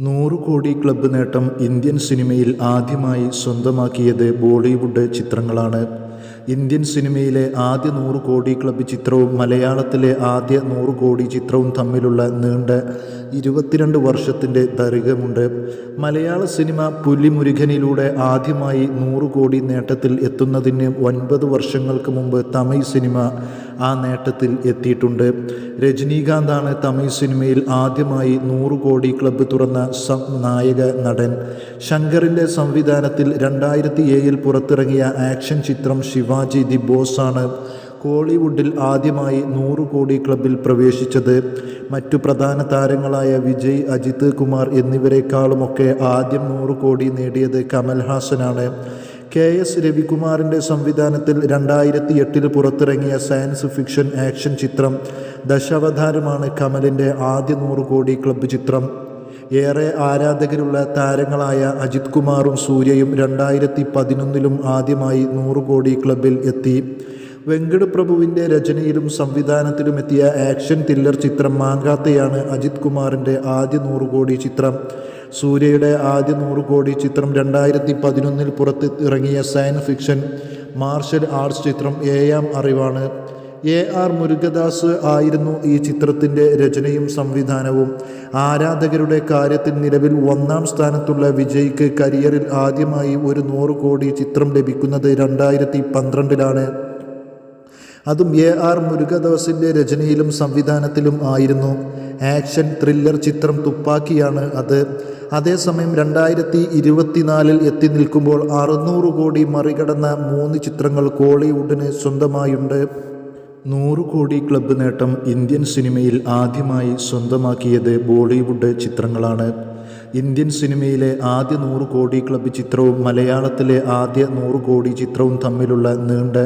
നൂറ് കോടി ക്ലബ്ബ് നേട്ടം ഇന്ത്യൻ സിനിമയിൽ ആദ്യമായി സ്വന്തമാക്കിയത് ബോളിവുഡ് ചിത്രങ്ങളാണ്. ഇന്ത്യൻ സിനിമയിലെ ആദ്യ നൂറ് കോടി ക്ലബ്ബ് ചിത്രവും മലയാളത്തിലെ ആദ്യ നൂറ് കോടി ചിത്രവും തമ്മിലുള്ള നീണ്ട ഇരുപത്തിരണ്ട് വർഷത്തിന്റെ ദൈർഘ്യമുണ്ട്. മലയാള സിനിമ പുലിമുരുകനിലൂടെ ആദ്യമായി നൂറ് കോടി നേട്ടത്തിൽ എത്തുന്നതിന് ഒൻപത് വർഷങ്ങൾക്ക് മുമ്പ് തമിഴ് സിനിമ ആ നേട്ടത്തിൽ എത്തിയിട്ടുണ്ട്. രജനീകാന്താണ് തമിഴ് സിനിമയിൽ ആദ്യമായി നൂറ് കോടി ക്ലബ്ബ് തുറന്ന നായക നടൻ. ശങ്കറിന്റെ സംവിധാനത്തിൽ രണ്ടായിരത്തി ഏഴിൽ പുറത്തിറങ്ങിയ ആക്ഷൻ ചിത്രം ശിവാജി ദി ബോസാണ് കോളിവുഡിൽ ആദ്യമായി നൂറ് കോടി ക്ലബിൽ പ്രവേശിച്ചത്. മറ്റു പ്രധാന താരങ്ങളായ വിജയ് അജിത് കുമാർ എന്നിവരെക്കാളുമൊക്കെ ആദ്യം നൂറ് കോടി നേടിയത് കമൽഹാസനാണ്. കെ എസ് രവികുമാറിന്റെ സംവിധാനത്തിൽ രണ്ടായിരത്തി എട്ടിൽ പുറത്തിറങ്ങിയ സയൻസ് ഫിക്ഷൻ ആക്ഷൻ ചിത്രം ദശാവതാരമാണ് കമലിന്റെ ആദ്യ നൂറ് കോടി ക്ലബ്ബ് ചിത്രം. ഏറെ ആരാധകരുള്ള താരങ്ങളായ അജിത് കുമാറും സൂര്യയും രണ്ടായിരത്തി പതിനൊന്നിലും ആദ്യമായി നൂറ് കോടി ക്ലബിൽ എത്തി. വെങ്കട് പ്രഭുവിന്റെ രചനയിലും സംവിധാനത്തിലും എത്തിയ ആക്ഷൻ തില്ലർ ചിത്രം മാങ്കാത്തയാണ് അജിത് കുമാറിന്റെ ആദ്യ നൂറ് കോടി ചിത്രം. സൂര്യയുടെ ആദ്യ നൂറ് കോടി ചിത്രം രണ്ടായിരത്തി പതിനൊന്നിൽ പുറത്ത് ഇറങ്ങിയ സയൻസ് ഫിക്ഷൻ മാർഷൽ ആർട്സ് ചിത്രം ഏഴാം അറിവാണ്. എ ആർ മുരുകദാസ് ആയിരുന്നു ഈ ചിത്രത്തിന്റെ രചനയും സംവിധാനവും. ആരാധകരുടെ കാര്യത്തിൽ നിലവിൽ ഒന്നാം സ്ഥാനത്തുള്ള വിജയ്ക്ക് കരിയറിൽ ആദ്യമായി ഒരു നൂറ് കോടി ചിത്രം ലഭിക്കുന്നത് രണ്ടായിരത്തി പന്ത്രണ്ടിലാണ്. അതും എ ആർ മുരുകദാസിന്റെ രചനയിലും സംവിധാനത്തിലും ആയിരുന്നു. ആക്ഷൻ ത്രില്ലർ ചിത്രം തുപ്പാക്കിയാണ് അത്. അതേസമയം രണ്ടായിരത്തി ഇരുപത്തിനാലിൽ എത്തി നിൽക്കുമ്പോൾ അറുന്നൂറ് കോടി മറികടന്ന മൂന്ന് ചിത്രങ്ങൾ കോളിവുഡിന് സ്വന്തമായുണ്ട്. നൂറ് കോടി ക്ലബ്ബ് നേട്ടം ഇന്ത്യൻ സിനിമയിൽ ആദ്യമായി സ്വന്തമാക്കിയത് ബോളിവുഡ് ചിത്രങ്ങളാണ്. ഇന്ത്യൻ സിനിമയിലെ ആദ്യ നൂറ് കോടി ക്ലബ്ബ് ചിത്രവും മലയാളത്തിലെ ആദ്യ നൂറ് കോടി ചിത്രവും തമ്മിലുള്ള നീണ്ട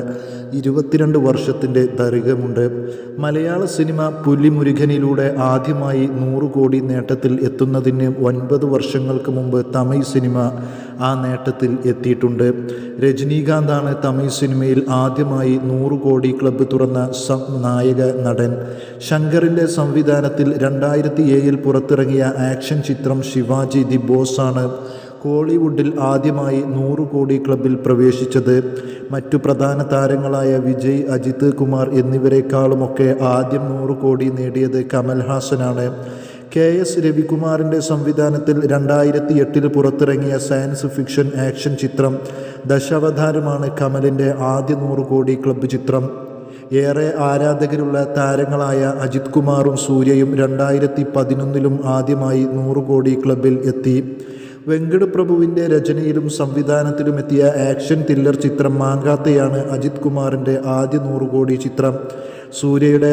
ഇരുപത്തിരണ്ട് വർഷത്തിന്റെ ദൈർഘ്യമുണ്ട്. മലയാള സിനിമ പുലിമുരുകനിലൂടെ ആദ്യമായി നൂറ് കോടി നേട്ടത്തിൽ എത്തുന്നതിന് ഒൻപത് വർഷങ്ങൾക്ക് മുമ്പ് തമിഴ് സിനിമ ആ നേട്ടത്തിൽ എത്തിയിട്ടുണ്ട്. രജനീകാന്താണ് തമിഴ് സിനിമയിൽ ആദ്യമായി നൂറ് കോടി ക്ലബ്ബ് തുറന്ന നായക നടൻ. ശങ്കറിന്റെ സംവിധാനത്തിൽ രണ്ടായിരത്തി ഏഴിൽ പുറത്തിറങ്ങിയ ആക്ഷൻ ചിത്രം ശിവാജി ദി ബോസാണ് കോളിവുഡിൽ ആദ്യമായി നൂറ് കോടി ക്ലബിൽ പ്രവേശിച്ചത് മറ്റു പ്രധാന താരങ്ങളായ വിജയ് അജിത് കുമാർ എന്നിവരെക്കാളുമൊക്കെ ആദ്യം നൂറ് കോടി നേടിയത് കമൽഹാസനാണ് കെ എസ് രവികുമാറിന്റെ സംവിധാനത്തിൽ രണ്ടായിരത്തി എട്ടിൽ പുറത്തിറങ്ങിയ സയൻസ് ഫിക്ഷൻ ആക്ഷൻ ചിത്രം ദശാവതാരമാണ് കമലിന്റെ ആദ്യ നൂറ് കോടി ക്ലബ്ബ് ചിത്രം. ഏറെ ആരാധകരുള്ള താരങ്ങളായ അജിത് കുമാറും സൂര്യയും രണ്ടായിരത്തി പതിനൊന്നിലും ആദ്യമായി നൂറ് കോടി ക്ലബിൽ എത്തി. വെങ്കട് പ്രഭുവിന്റെ രചനയിലും സംവിധാനത്തിലും എത്തിയ ആക്ഷൻ ത്രില്ലർ ചിത്രം മാങ്കാത്തയാണ് അജിത് കുമാറിന്റെ ആദ്യ നൂറുകോടി ചിത്രം. സൂര്യയുടെ